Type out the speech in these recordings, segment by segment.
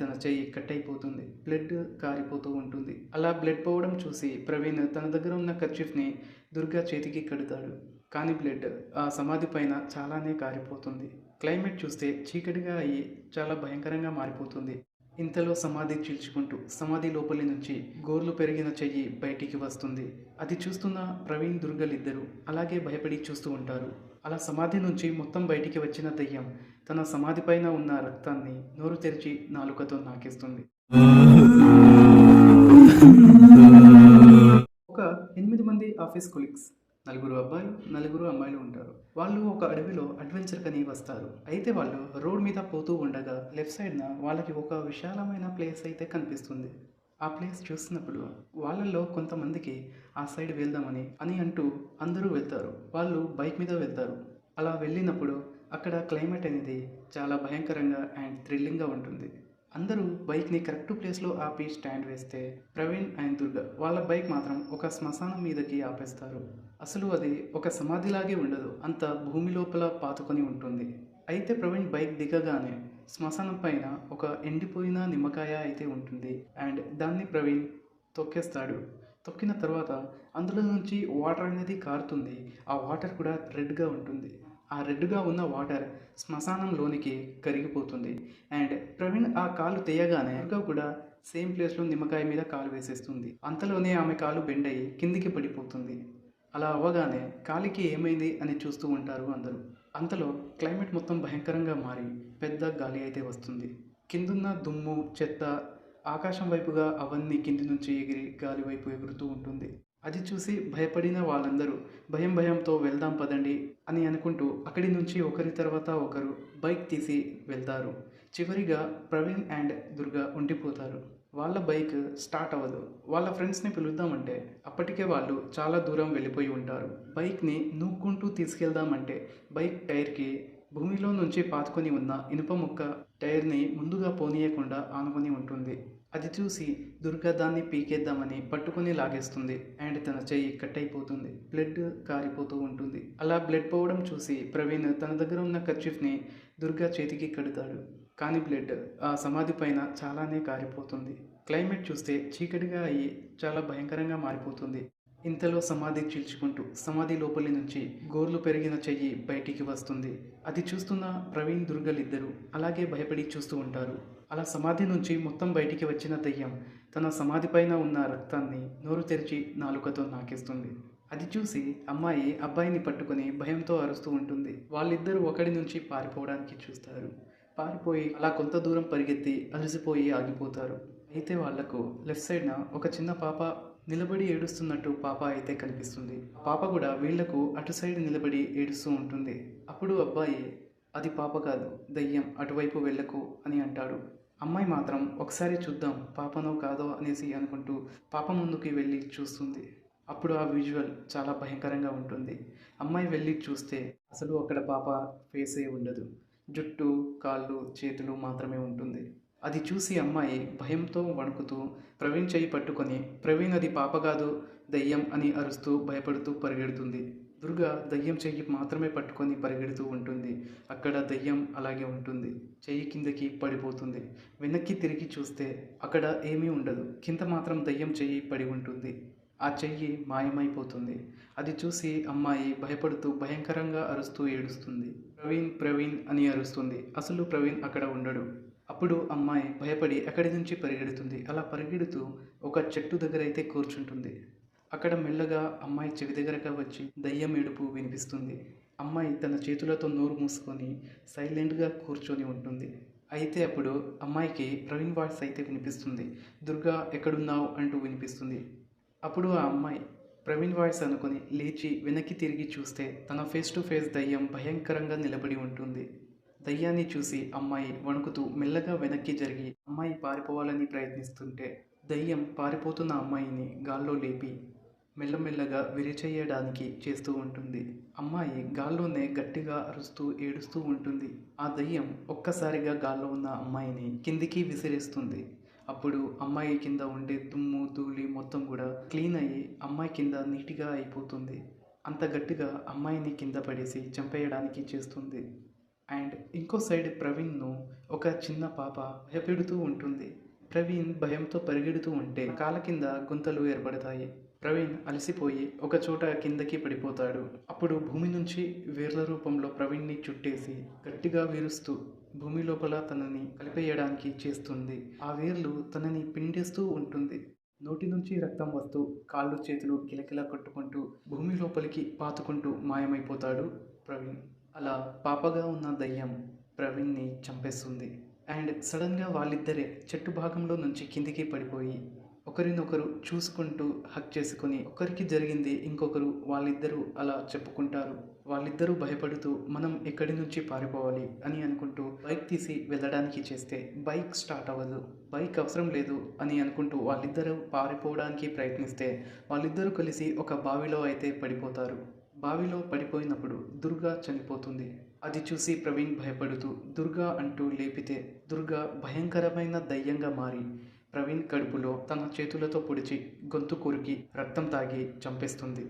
తన చెయ్యి కట్ అయిపోతుంది బ్లడ్ కారిపోతూ ఉంటుంది. అలా బ్లడ్ పోవడం చూసి ప్రవీణ్ తన దగ్గర ఉన్న కర్చీఫ్ని దుర్గా చేతికి కడతాడు. కానీ బ్లడ్ ఆ సమాధి పైన చాలానే కారిపోతుంది. క్లైమేట్ చూస్తే చీకటిగా అయ్యి చాలా భయంకరంగా మారిపోతుంది. ఇంతలో సమాధి చీల్చుకుంటూ సమాధి లోపలి నుంచి గోర్లు పెరిగిన చెయ్యి బయటికి వస్తుంది. అది చూస్తున్న ప్రవీణ్ దుర్గలిద్దరూ అలాగే భయపడి చూస్తూ ఉంటారు. అలా సమాధి నుంచి మొత్తం బయటికి వచ్చిన దయ్యం తన సమాధి పైన ఉన్న రక్తాన్ని నోరు తెరిచి నాలుకతో నాకేస్తుంది. ఒక ఎనిమిది మంది ఆఫీస్ కొలీగ్స్ నలుగురు అబ్బాయిలు నలుగురు అమ్మాయిలు ఉంటారు. వాళ్ళు ఒక అడవిలో అడ్వెంచర్ కని వస్తారు. అయితే వాళ్ళు రోడ్ మీద పోతూ ఉండగా లెఫ్ట్ సైడ్న వాళ్ళకి ఒక విశాలమైన ప్లేస్ అయితే కనిపిస్తుంది. ఆ ప్లేస్ చూస్తున్నప్పుడు వాళ్ళల్లో కొంతమందికి ఆ సైడ్ వెళ్దామని అని అంటూ అందరూ వెళ్తారు. వాళ్ళు బైక్ మీద వెళ్తారు. అలా వెళ్ళినప్పుడు అక్కడ క్లైమేట్ అనేది చాలా భయంకరంగా అండ్ థ్రిల్లింగ్గా ఉంటుంది. అందరూ బైక్ని కరెక్ట్ ప్లేస్లో ఆపి స్టాండ్ వేస్తే ప్రవీణ్ అండ్ దుర్గ వాళ్ళ బైక్ మాత్రం ఒక శ్మశానం మీదకి ఆపేస్తారు. అసలు అది ఒక సమాధిలాగే ఉండదు. అంత భూమి లోపల పాతుకొని ఉంటుంది. అయితే ప్రవీణ్ బైక్ దిగగానే శ్మశానం పైన ఒక ఎండిపోయిన నిమ్మకాయ అయితే ఉంటుంది. అండ్ దాన్ని ప్రవీణ్ తొక్కేస్తాడు. తొక్కిన తర్వాత అందులో నుంచి వాటర్ అనేది కారుతుంది. ఆ వాటర్ కూడా రెడ్గా ఉంటుంది. ఆ రెడ్గా ఉన్న వాటర్ శ్మశానంలోనికి కరిగిపోతుంది. అండ్ ప్రవీణ్ ఆ కాలు తీయగానే దుర్గా కూడా సేమ్ ప్లేస్లో నిమ్మకాయ మీద కాలు వేసేస్తుంది. అంతలోనే ఆమె కాలు బెండ్ అయ్యి కిందికి పడిపోతుంది. అలా అవ్వగానే కాలికి ఏమైంది అని చూస్తూ ఉంటారు అందరూ. అంతలో క్లైమేట్ మొత్తం భయంకరంగా మారి పెద్ద గాలి అయితే వస్తుంది. కిందున్న దుమ్ము చెత్త ఆకాశం వైపుగా అవన్నీ కింది నుంచి ఎగిరి గాలి వైపు ఎగురుతూ ఉంటుంది. అది చూసి భయపడిన వాళ్ళందరూ భయం భయంతో వెళ్దాం పదండి అని అనుకుంటూ అక్కడి నుంచి ఒకరి తర్వాత ఒకరు బైక్ తీసి వెళ్తారు. చివరిగా ప్రవీణ్ అండ్ దుర్గా ఉండిపోతారు. వాళ్ళ బైక్ స్టార్ట్ అవ్వదు. వాళ్ళ ఫ్రెండ్స్ని పిలుద్దామంటే అప్పటికే వాళ్ళు చాలా దూరం వెళ్ళిపోయి ఉంటారు. బైక్ని నూక్కుంటూ తీసుకెళ్దామంటే బైక్ టైర్కి భూమిలో నుంచి పాతుకొని ఉన్న ఇనుప ముక్క టైర్ని ముందుగా పోనీయకుండా ఆనుకొని ఉంటుంది. అది చూసి దుర్గా దాన్ని పీకేద్దామని పట్టుకొని లాగేస్తుంది. అండ్ తన చెయ్యి కట్ అయిపోతుంది బ్లడ్ కారిపోతూ ఉంటుంది. అలా బ్లడ్ పోవడం చూసి ప్రవీణ్ తన దగ్గర ఉన్న కర్చీఫ్ని దుర్గా చేతికి కడతాడు. కానీ బ్లడ్ ఆ సమాధి పైన చాలానే కారిపోతుంది. క్లైమేట్ చూస్తే చీకటిగా అయ్యి చాలా భయంకరంగా మారిపోతుంది. ఇంతలో సమాధి చీల్చుకుంటూ సమాధి లోపలి నుంచి గోర్లు పెరిగిన చెయ్యి బయటికి వస్తుంది. అది చూస్తున్న ప్రవీణ్ దుర్గలిద్దరూ అలాగే భయపడి చూస్తూ ఉంటారు. అలా సమాధి నుంచి మొత్తం బయటికి వచ్చిన దయ్యం తన సమాధి పైన ఉన్న రక్తాన్ని నోరు తెరిచి నాలుకతో నాకేస్తుంది. అది చూసి అమ్మాయి అబ్బాయిని పట్టుకొని భయంతో అరుస్తూ ఉంటుంది. వాళ్ళిద్దరూ ఒకడి నుంచి పారిపోవడానికి చూస్తారు. పారిపోయి అలా కొంత దూరం పరిగెత్తి అలసిపోయి ఆగిపోతారు. అయితే వాళ్ళకు లెఫ్ట్ సైడ్న ఒక చిన్న పాప నిలబడి ఏడుస్తున్నట్టు పాప అయితే కనిపిస్తుంది. పాప కూడా వీళ్ళకు అటు సైడ్ నిలబడి ఏడుస్తూ ఉంటుంది. అప్పుడు అబ్బాయి అది పాప కాదు దయ్యం అటువైపు వెళ్ళకు అని అంటాడు. అమ్మాయి మాత్రం ఒకసారి చూద్దాం పాపనో కాదో అనేసి అనుకుంటూ పాప ముందుకి వెళ్ళి చూస్తుంది. అప్పుడు ఆ విజువల్ చాలా భయంకరంగా ఉంటుంది. అమ్మాయి వెళ్ళి చూస్తే అసలు అక్కడ పాప ఫేసే ఉండదు. జుట్టు కాళ్ళు చేతులు మాత్రమే ఉంటుంది. అది చూసి అమ్మాయి భయంతో వణుకుతూ ప్రవీణ్ చెయ్యి పట్టుకొని ప్రవీణ్ అది పాప కాదు దయ్యం అని అరుస్తూ భయపడుతూ పరిగెడుతుంది. దుర్గా దయ్యం చెయ్యి మాత్రమే పట్టుకొని పరిగెడుతూ ఉంటుంది. అక్కడ దయ్యం అలాగే ఉంటుంది. చెయ్యి కిందకి పడిపోతుంది. వెనక్కి తిరిగి చూస్తే అక్కడ ఏమీ ఉండదు. కింద మాత్రం దయ్యం చెయ్యి పడి ఉంటుంది. ఆ చెయ్యి మాయమైపోతుంది. అది చూసి అమ్మాయి భయపడుతూ భయంకరంగా అరుస్తూ ఏడుస్తుంది. ప్రవీణ్ ప్రవీణ్ అని అరుస్తుంది. అసలు ప్రవీణ్ అక్కడ ఉండడు. అప్పుడు అమ్మాయి భయపడి అక్కడి నుంచి పరిగెడుతుంది? అలా పరిగెడుతూ ఒక చెట్టు దగ్గర అయితే కూర్చుంటుంది. అక్కడ మెల్లగా అమ్మాయి చెవి దగ్గరగా వచ్చి దయ్యం ఏడుపు వినిపిస్తుంది. అమ్మాయి తన చేతులతో నోరు మూసుకొని సైలెంట్గా కూర్చొని ఉంటుంది. అయితే అప్పుడు అమ్మాయికి ప్రవీణ్ వాయిస్ అయితే వినిపిస్తుంది. దుర్గా ఎక్కడున్నావు? అంటూ వినిపిస్తుంది. అప్పుడు ఆ అమ్మాయి ప్రవీణ్ వాయిస్ అనుకొని లేచి వెనక్కి తిరిగి చూస్తే తన ఫేస్ టు ఫేస్ దయ్యం భయంకరంగా నిలబడి ఉంటుంది. దయ్యాన్ని చూసి అమ్మాయి వణుకుతూ మెల్లగా వెనక్కి జరిగి అమ్మాయి పారిపోవాలని ప్రయత్నిస్తుంటే దయ్యం పారిపోతున్న అమ్మాయిని గాల్లో లేపి మెల్లమెల్లగా విరిచేయడానికి చేస్తూ ఉంటుంది. అమ్మాయి గాల్లోనే గట్టిగా అరుస్తూ ఏడుస్తూ ఉంటుంది. ఆ దయ్యం ఒక్కసారిగా గాల్లో ఉన్న అమ్మాయిని కిందికి విసిరేస్తుంది. అప్పుడు అమ్మాయి కింద ఉండే దుమ్ము ధూళి మొత్తం కూడా క్లీన్ అయ్యి అమ్మాయి కింద నీట్గా అయిపోతుంది. అంత గట్టిగా అమ్మాయిని కింద పడేసి చంపేయడానికి చేస్తుంది. అండ్ ఇంకో సైడ్ ప్రవీణ్ను ఒక చిన్న పాప భయపెడుతూ ఉంటుంది. ప్రవీణ్ భయంతో పరిగెడుతూ ఉంటే కాళ్ళ కింద గుంతలు ఏర్పడతాయి. ప్రవీణ్ అలసిపోయి ఒక చోట కిందకి పడిపోతాడు. అప్పుడు భూమి నుంచి వేర్ల రూపంలో ప్రవీణ్ని చుట్టేసి గట్టిగా వీరుస్తూ భూమి లోపల తనని కలిపేయడానికి చేస్తుంది. ఆ వేర్లు తనని పిండేస్తూ ఉంటుంది. నోటి నుంచి రక్తం వస్తూ కాళ్ళు చేతులు కిలకిల కొట్టుకుంటూ భూమి లోపలికి పాతుకుంటూ మాయమైపోతాడు ప్రవీణ్. అలా పాపగా ఉన్న దయ్యం ప్రవీణ్ని చంపేస్తుంది. అండ్ సడన్గా వాళ్ళిద్దరే చెట్టు భాగంలో నుంచి కిందికి పడిపోయి ఒకరినొకరు చూసుకుంటూ హక్ చేసుకుని ఒకరికి జరిగింది ఇంకొకరు వాళ్ళిద్దరూ అలా చెప్పుకుంటారు. వాళ్ళిద్దరూ భయపడుతూ మనం ఎక్కడి నుంచి పారిపోవాలి అని అనుకుంటూ బైక్ తీసి వెళ్ళడానికి చేస్తే బైక్ స్టార్ట్ అవ్వదు. బైక్ అవసరం లేదు అని అనుకుంటూ వాళ్ళిద్దరూ పారిపోవడానికి ప్రయత్నిస్తే వాళ్ళిద్దరూ కలిసి ఒక బావిలో అయితే పడిపోతారు. బావిలో పడిపోయినప్పుడు దుర్గా చనిపోతుంది. అది చూసి ప్రవీణ్ భయపడుతూ దుర్గా అంటూ లేపితే దుర్గా భయంకరమైన దయ్యంగా మారి ప్రవీణ్ కడుపులో తన చేతులతో పొడిచి గొంతు కొరికి రక్తం తాగి చంపేస్తుంది.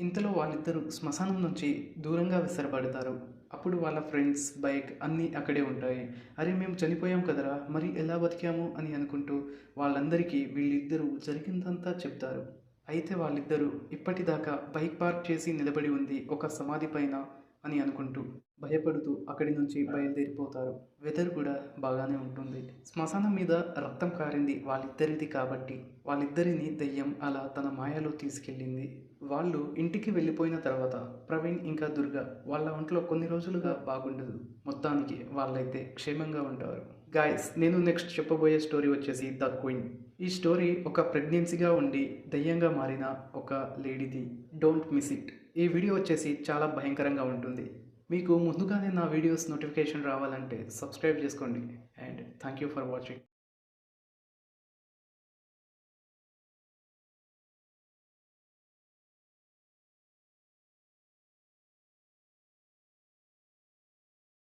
ఇంతలో వాళ్ళిద్దరూ శ్మశానం నుంచి దూరంగా విసరబడతారు. అప్పుడు వాళ్ళ ఫ్రెండ్స్ బైక్ అన్నీ అక్కడే ఉంటాయి. అరే మేము చనిపోయాం కదరా మరి ఎలా బతికాము అని అనుకుంటూ వాళ్ళందరికీ వీళ్ళిద్దరూ జరిగిందంతా చెప్తారు. అయితే వాళ్ళిద్దరూ ఇప్పటిదాకా బైక్ పార్క్ చేసి నిలబడి ఉంది ఒక సమాధి పైన అని అనుకుంటూ భయపడుతూ అక్కడి నుంచి బయలుదేరిపోతారు. వెదర్ కూడా బాగానే ఉంటుంది. శ్మశానం మీద రక్తం కారింది వాళ్ళిద్దరిది కాబట్టి వాళ్ళిద్దరిని దెయ్యం అలా తన మాయలో తీసుకెళ్ళింది. వాళ్ళు ఇంటికి వెళ్ళిపోయిన తర్వాత ప్రవీణ్ ఇంకా దుర్గా వాళ్ళ ఒంట్లో కొన్ని రోజులుగా బాగుండదు. మొత్తానికి వాళ్ళైతే క్షేమంగా ఉంటారు. గాయస్ నేను నెక్స్ట్ చెప్పబోయే స్టోరీ వచ్చేసి ద క్వీన్ ఈ స్టోరీ ఒక ప్రెగ్నెన్సీగా ఉండి దయ్యంగా మారిన ఒక లేడీది డోంట్ మిస్ ఇట్ ఈ వీడియో వచ్చేసి చాలా భయంకరంగా ఉంటుంది. మీకు ముందుగానే నా వీడియోస్ నోటిఫికేషన్ రావాలంటే సబ్స్క్రైబ్ చేసుకోండి. And thank you for watching.